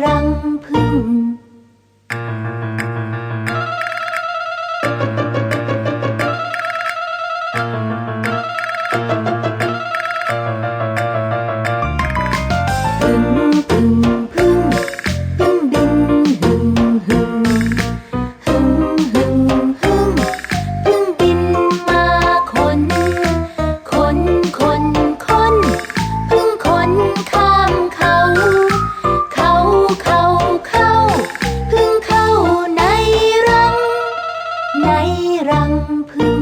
让 장풍